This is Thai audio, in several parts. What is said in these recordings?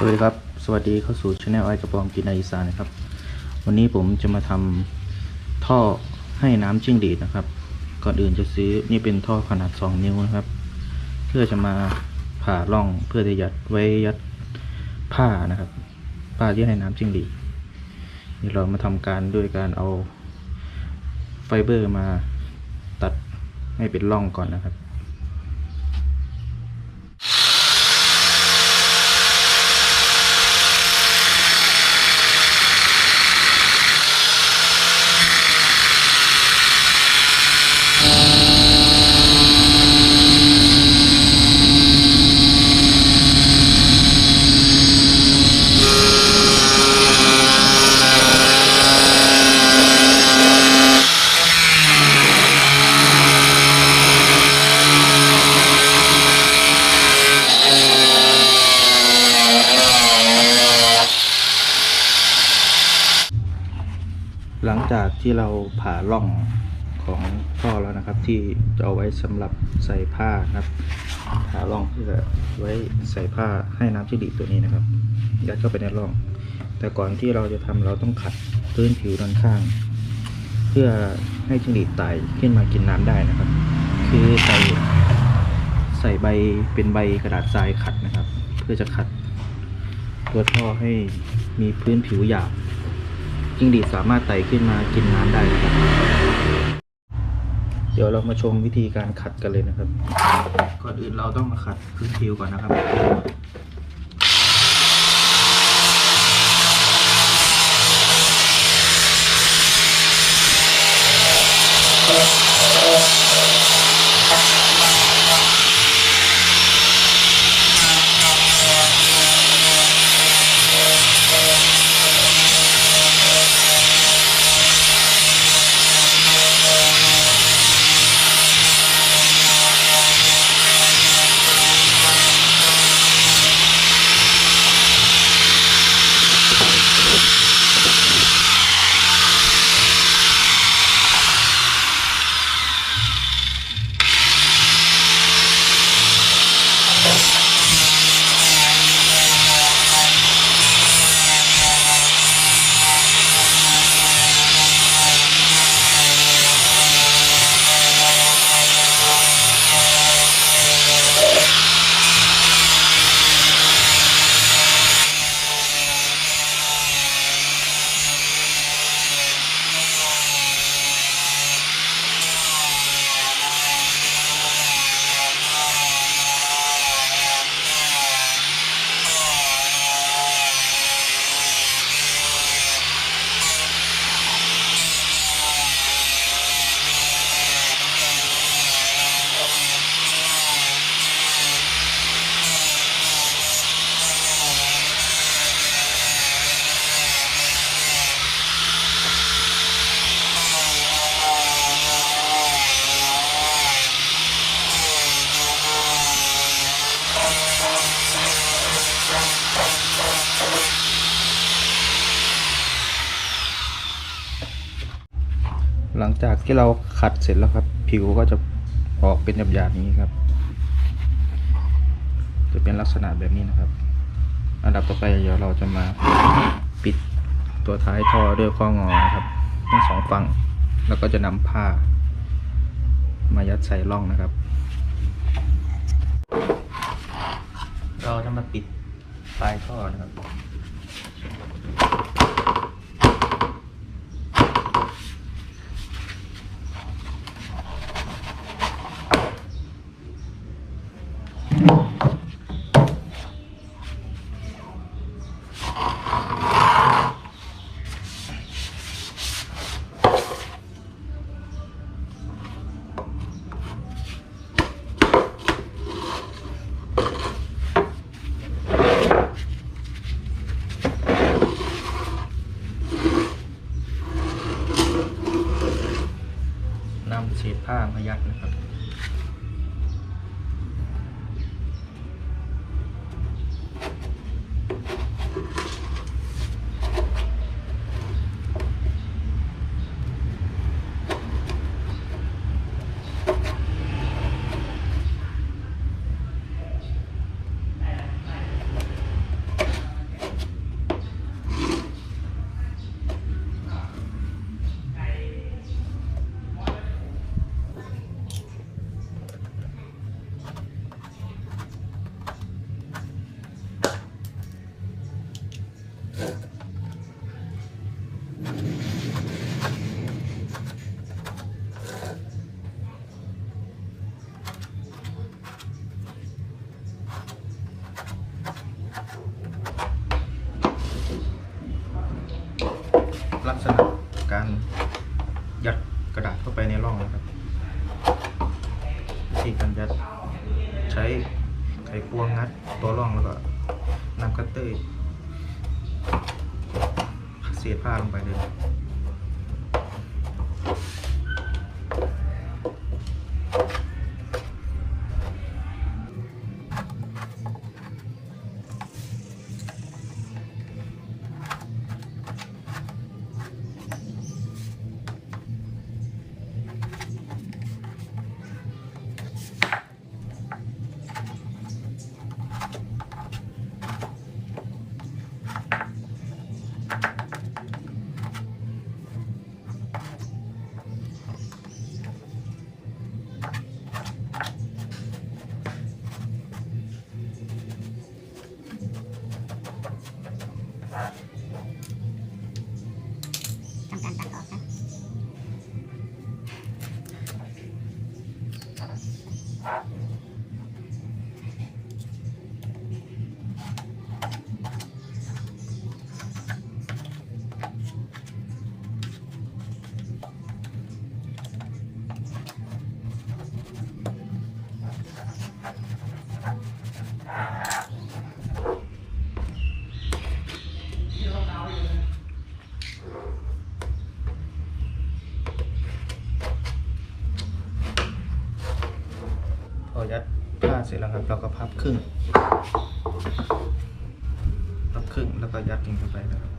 สวัสดีครับ สวัสดีเข้าสู่ช anel ไอกระปอมกินในอีสานนะครับ วันนี้ผมจะมาทำท่อให้น้ำจิ้งหรีดนะครับ ก่อนอื่นจะซื้อนี่เป็นท่อขนาด 2 นิ้วนะครับ เพื่อจะมาผ่าร่องเพื่อจะยัดไว้ยัดผ้านะครับผ้าที่ให้น้ำจิ้งหรีดนี่เรามาทำการด้วยการเอาไฟเบอร์มาตัดให้เป็นร่องก่อนนะครับ หลังจากที่เราผ่าร่องของท่อแล้วนะครับ ที่จะเอาไว้สำหรับใส่ผ้านะครับผ่าร่องเพื่อไว้ใส่ผ้าให้น้ำจิ้งหรีดตัวนี้นะครับยัดเข้าไปในร่อง แต่ก่อนที่เราจะทำเราต้องขัดพื้นผิวด้านข้าง เพื่อให้จิ้งหรีดไต่ขึ้นมากินน้ำได้นะครับ คือใส่ใส่ใบเป็นใบกระดาษทรายขัดนะครับ เพื่อจะขัดตัวท่อให้มีพื้นผิวหยาบ จิ้งหรีดสามารถไต่ขึ้นมากินน้ำได้นะครับ เดี๋ยวเรามาชมวิธีการขัดกันเลยนะครับ ก่อนอื่นเราต้องมาขัดพื้นผิวก่อนนะครับห ที่เราขัดเสร็จแล้วครับ ผิวก็จะออกเป็นหยาบๆอย่างนี้ครับ จะเป็นลักษณะแบบนี้นะครับ อันดับต่อไปเดี๋ยวเราจะมาปิดตัวท้ายท่อด้วยข้องอนะครับทั้งสองฝั่งแล้วก็จะนำผ้า มายัดใส่ร่องนะครับ เราจะมาปิดปลายท่อนะครับ น ข้ามายัดนะครับ ห ลักษณะการยัดกระดาษเข้าไปในร่องนะครับวิธีการยัดใช้ไขควงงัดตัวร่องแล้วก็นำคัตเตอร์เศษผ้าลงไปเลย ผ้าเสร็จแล้วครับ เราก็พับครึ่ง พับครึ่งแล้วก็ยัดจริงเข้าไปนะครับ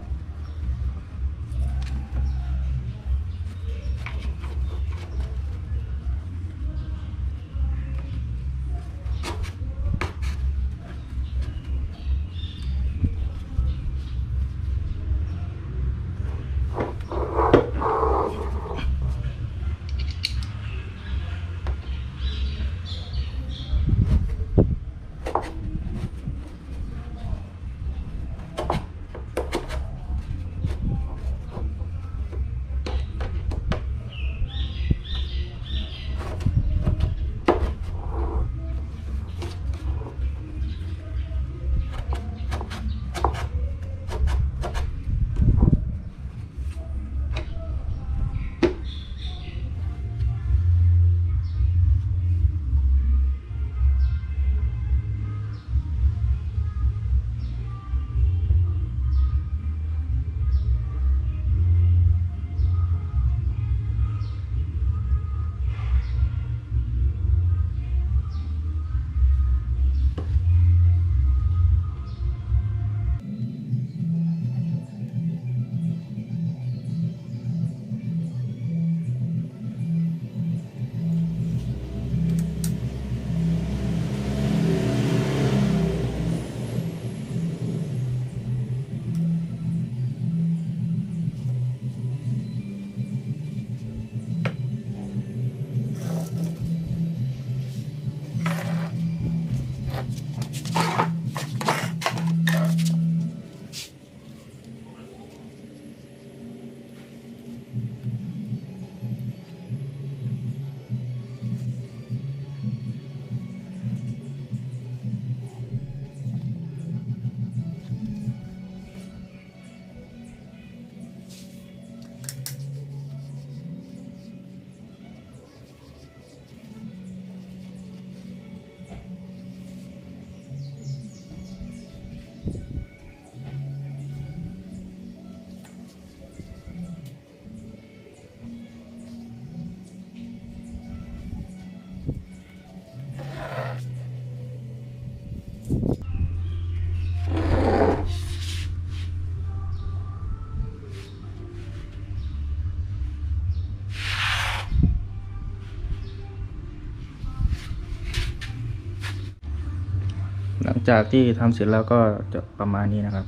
จากที่ทำเสร็จแล้วก็จะประมาณนี้นะครับ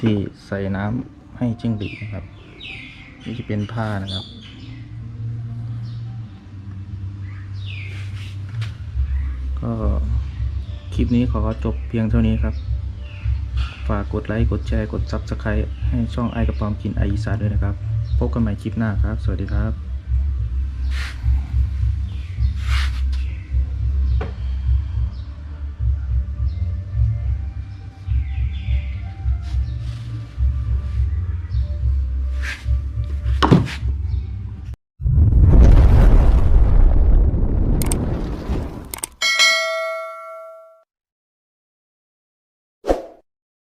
ที่ใส่น้ำให้จิ้งหรีดนะครับ นี่จะเป็นผ้านะครับก็คลิปนี้ขอจบเพียงเท่านี้ครับ ฝากกดไลค์ กดแชร์ กด Subscribe ให้ช่องไอกระปอมกินไออีสานด้วยนะครับ พบกันใหม่คลิปหน้าครับ สวัสดีครับ